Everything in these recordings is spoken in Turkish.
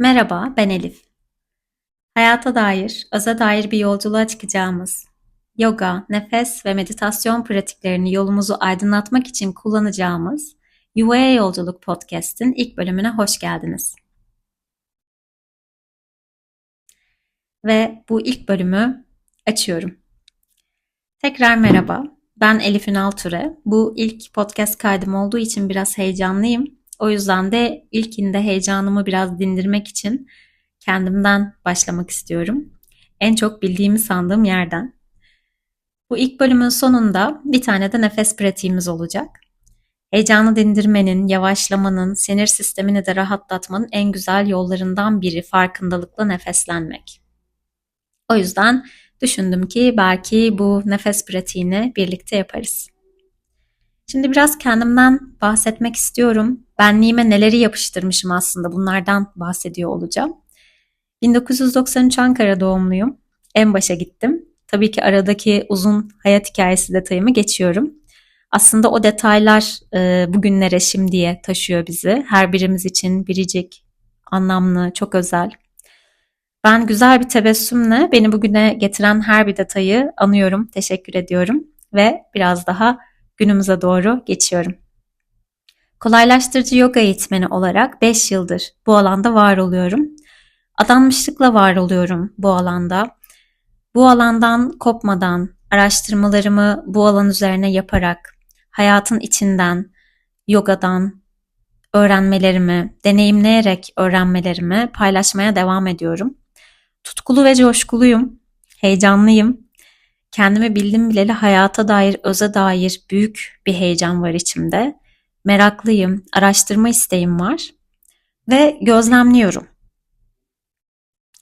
Merhaba, ben Elif. Hayata dair, öze dair bir yolculuğa çıkacağımız, yoga, nefes ve meditasyon pratiklerini yolumuzu aydınlatmak için kullanacağımız Yuvaya Yolculuk Podcast'in ilk bölümüne hoş geldiniz. Ve bu ilk bölümü açıyorum. Tekrar merhaba, ben Elif Ünal Türe. Bu ilk podcast kaydım olduğu için biraz heyecanlıyım. O yüzden de ilkinde heyecanımı biraz dindirmek için kendimden başlamak istiyorum. En çok bildiğimi sandığım yerden. Bu ilk bölümün sonunda bir tane de nefes pratiğimiz olacak. Heyecanı dindirmenin, yavaşlamanın, sinir sistemini de rahatlatmanın en güzel yollarından biri farkındalıkla nefeslenmek. O yüzden düşündüm ki belki bu nefes pratiğini birlikte yaparız. Şimdi biraz kendimden bahsetmek istiyorum. Benliğime neleri yapıştırmışım aslında bunlardan bahsediyor olacağım. 1993 Ankara doğumluyum. En başa gittim. Tabii ki aradaki uzun hayat hikayesi detayımı geçiyorum. Aslında o detaylar e, bugünlere şimdiye taşıyor bizi. Her birimiz için biricik, anlamlı, çok özel. Ben güzel bir tebessümle beni bugüne getiren her bir detayı anıyorum, teşekkür ediyorum ve biraz daha günümüze doğru geçiyorum. Kolaylaştırıcı yoga eğitmeni olarak 5 yıldır bu alanda var oluyorum. Adanmışlıkla var oluyorum bu alanda. Bu alandan kopmadan, araştırmalarımı bu alan üzerine yaparak, hayatın içinden, yogadan öğrenmelerimi, deneyimleyerek öğrenmelerimi paylaşmaya devam ediyorum. Tutkulu ve coşkuluyum, heyecanlıyım kendimi bildim bileli hayata dair, öze dair büyük bir heyecan var içimde. Meraklıyım, araştırma isteğim var ve gözlemliyorum.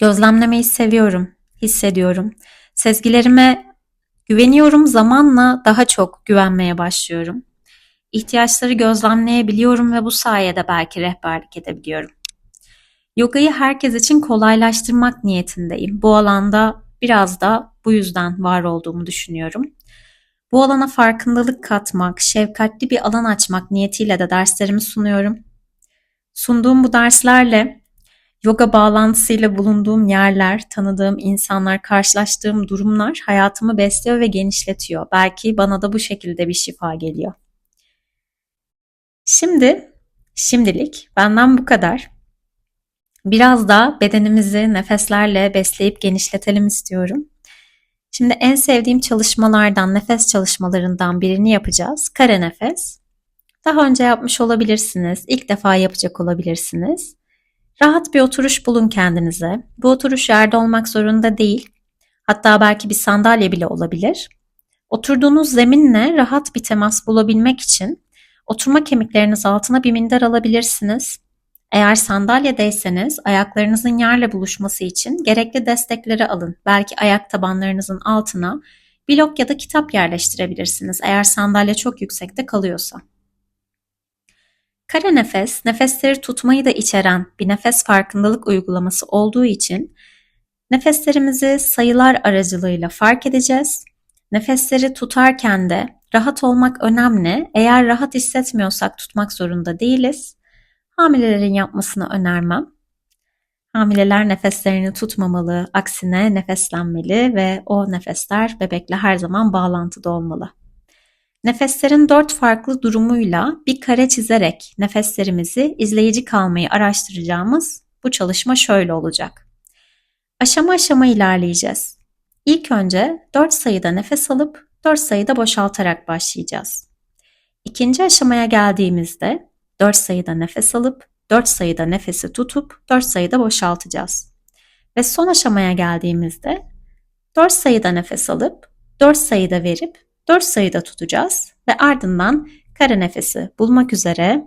Gözlemlemeyi seviyorum, hissediyorum. Sezgilerime güveniyorum, zamanla daha çok güvenmeye başlıyorum. İhtiyaçları gözlemleyebiliyorum ve bu sayede belki rehberlik edebiliyorum. Yogayı herkes için kolaylaştırmak niyetindeyim. Bu alanda biraz da bu yüzden var olduğumu düşünüyorum. Bu alana farkındalık katmak, şefkatli bir alan açmak niyetiyle de derslerimi sunuyorum. Sunduğum bu derslerle yoga bağlantısıyla bulunduğum yerler, tanıdığım insanlar, karşılaştığım durumlar hayatımı besliyor ve genişletiyor. Belki bana da bu şekilde bir şifa geliyor. Şimdi, şimdilik benden bu kadar. Biraz da bedenimizi nefeslerle besleyip genişletelim istiyorum. Şimdi en sevdiğim çalışmalardan, nefes çalışmalarından birini yapacağız. Kare nefes. Daha önce yapmış olabilirsiniz, ilk defa yapacak olabilirsiniz. Rahat bir oturuş bulun kendinize. Bu oturuş yerde olmak zorunda değil. Hatta belki bir sandalye bile olabilir. Oturduğunuz zeminle rahat bir temas bulabilmek için oturma kemikleriniz altına bir minder alabilirsiniz. Eğer sandalyedeyseniz ayaklarınızın yerle buluşması için gerekli destekleri alın. Belki ayak tabanlarınızın altına blok ya da kitap yerleştirebilirsiniz eğer sandalye çok yüksekte kalıyorsa. Kare nefes, nefesleri tutmayı da içeren bir nefes farkındalık uygulaması olduğu için nefeslerimizi sayılar aracılığıyla fark edeceğiz. Nefesleri tutarken de rahat olmak önemli. Eğer rahat hissetmiyorsak tutmak zorunda değiliz hamilelerin yapmasını önermem. Hamileler nefeslerini tutmamalı, aksine nefeslenmeli ve o nefesler bebekle her zaman bağlantıda olmalı. Nefeslerin dört farklı durumuyla bir kare çizerek nefeslerimizi izleyici kalmayı araştıracağımız bu çalışma şöyle olacak. Aşama aşama ilerleyeceğiz. İlk önce 4 sayıda nefes alıp 4 sayıda boşaltarak başlayacağız. İkinci aşamaya geldiğimizde 4 sayıda nefes alıp 4 sayıda nefesi tutup 4 sayıda boşaltacağız. Ve son aşamaya geldiğimizde 4 sayıda nefes alıp 4 sayıda verip 4 sayıda tutacağız ve ardından kare nefesi bulmak üzere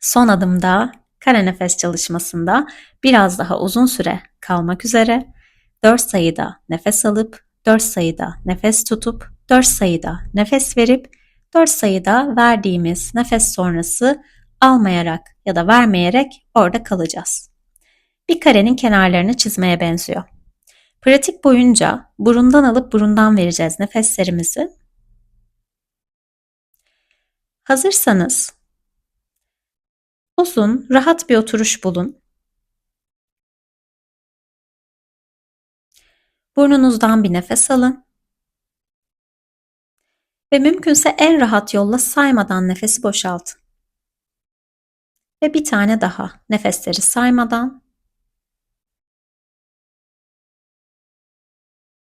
son adımda kare nefes çalışmasında biraz daha uzun süre kalmak üzere 4 sayıda nefes alıp 4 sayıda nefes tutup 4 sayıda nefes verip 4 sayıda verdiğimiz nefes sonrası almayarak ya da vermeyerek orada kalacağız. Bir karenin kenarlarını çizmeye benziyor. Pratik boyunca burundan alıp burundan vereceğiz nefeslerimizi. Hazırsanız uzun, rahat bir oturuş bulun. Burnunuzdan bir nefes alın. Ve mümkünse en rahat yolla saymadan nefesi boşaltın. Ve bir tane daha nefesleri saymadan.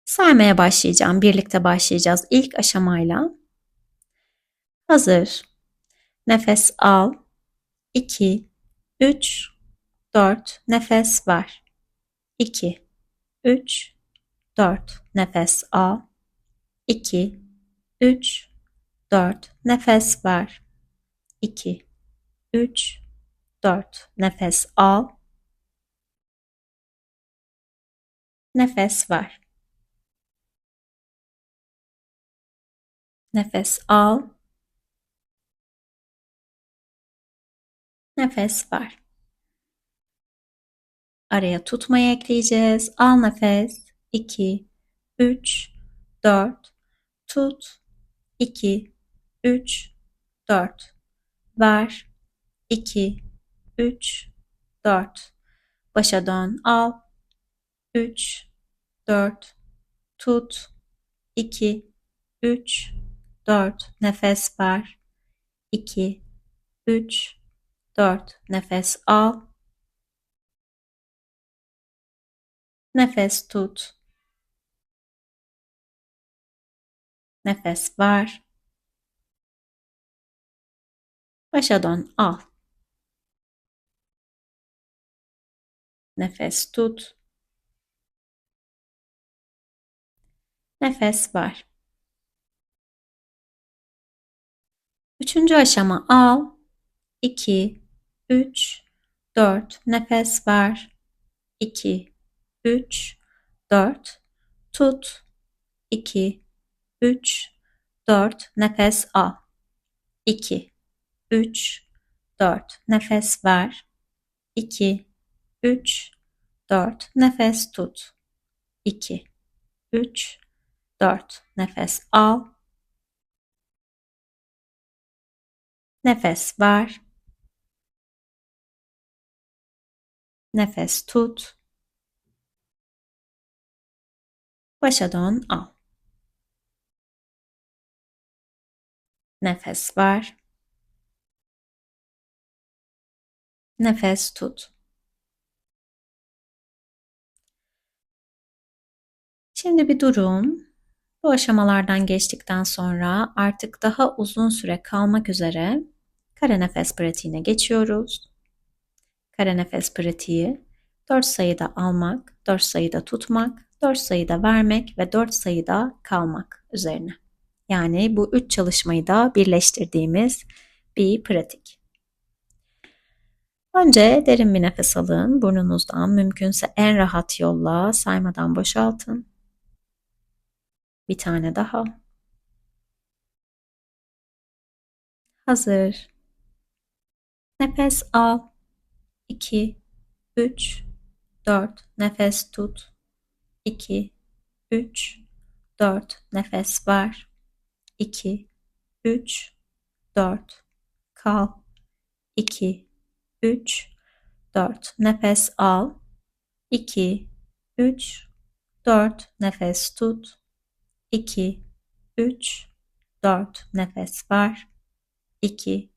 Saymaya başlayacağım. Birlikte başlayacağız ilk aşamayla. Hazır. Nefes al. 2 3 4 nefes ver. 2 3 4 nefes al. 2 3 4 nefes ver. 2 3 4 nefes al. Nefes ver. Nefes al. Nefes ver. Araya tutmayı ekleyeceğiz. Al nefes. 2 3 4 tut 2 3 4 ver. 2 3 4 başa dön al. 3 4 tut. 2 3 4 nefes ver. 2 3 4 nefes al. Nefes tut nefes ver başa dön al. Nefes tut. Nefes ver Üçüncü aşama al, 2, 3, 4, nefes ver, 2, 3, 4, tut, 2, 3, 4, nefes al, 2, 3, 4, nefes ver, 2, 3, 4, nefes tut, 2, 3, 4, nefes al, Nefes ver. Nefes tut. Başa dön al. Nefes ver. Nefes tut. Şimdi bir durun. Bu aşamalardan geçtikten sonra artık daha uzun süre kalmak üzere kare nefes pratiğine geçiyoruz. Kare nefes pratiği 4 sayıda almak, 4 sayıda tutmak, 4 sayıda vermek ve 4 sayıda kalmak üzerine. Yani bu üç çalışmayı da birleştirdiğimiz bir pratik. Önce derin bir nefes alın. Burnunuzdan mümkünse en rahat yolla saymadan boşaltın. Bir tane daha. Hazır. Nefes al. 2 3 4 nefes tut. 2 3 4 nefes ver. 2 3 4 kal. 2 3 4 nefes al. 2 3 4 nefes tut. 2, 3, 4 nefes ver. 2,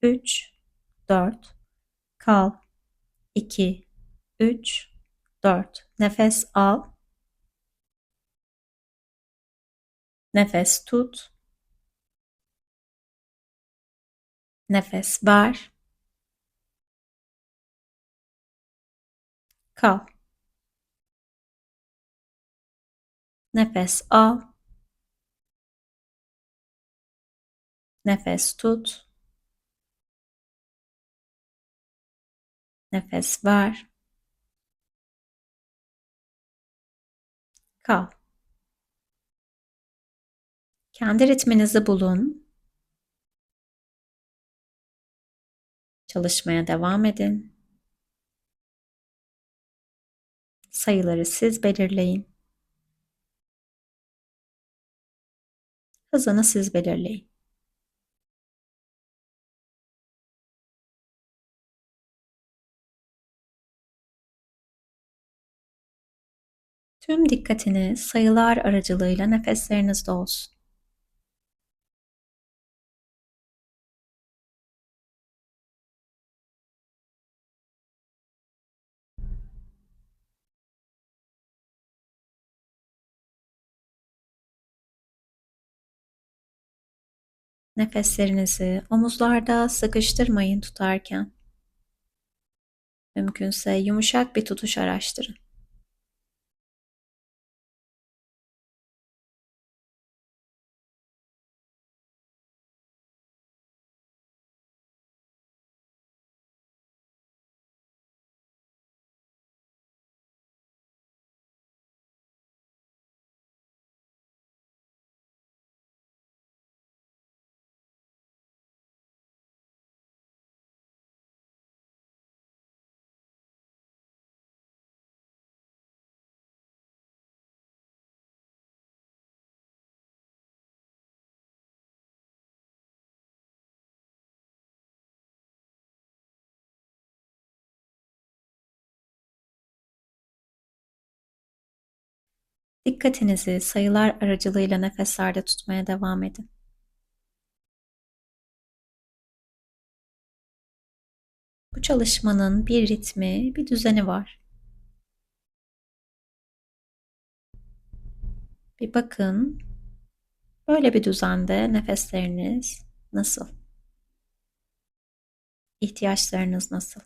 3, 4 kal. 2, 3, 4 nefes al. Nefes tut. Nefes ver. Kal. Nefes al. Nefes tut. Nefes ver. Kal. Kendi ritminizi bulun. Çalışmaya devam edin. Sayıları siz belirleyin. Hızını siz belirleyin. Tüm dikkatiniz sayılar aracılığıyla nefeslerinizde olsun. Nefeslerinizi omuzlarda sıkıştırmayın tutarken. Mümkünse yumuşak bir tutuş araştırın. Dikkatinizi sayılar aracılığıyla nefeslerde tutmaya devam edin. Bu çalışmanın bir ritmi, bir düzeni var. Bir bakın, böyle bir düzende nefesleriniz nasıl? İhtiyaçlarınız nasıl?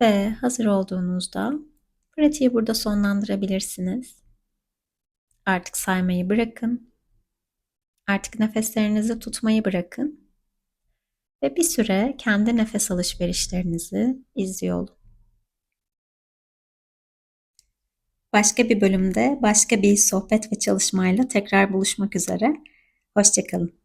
Ve hazır olduğunuzda pratiği burada sonlandırabilirsiniz. Artık saymayı bırakın. Artık nefeslerinizi tutmayı bırakın. Ve bir süre kendi nefes alışverişlerinizi izliyor olun. Başka bir bölümde başka bir sohbet ve çalışmayla tekrar buluşmak üzere. Hoşçakalın.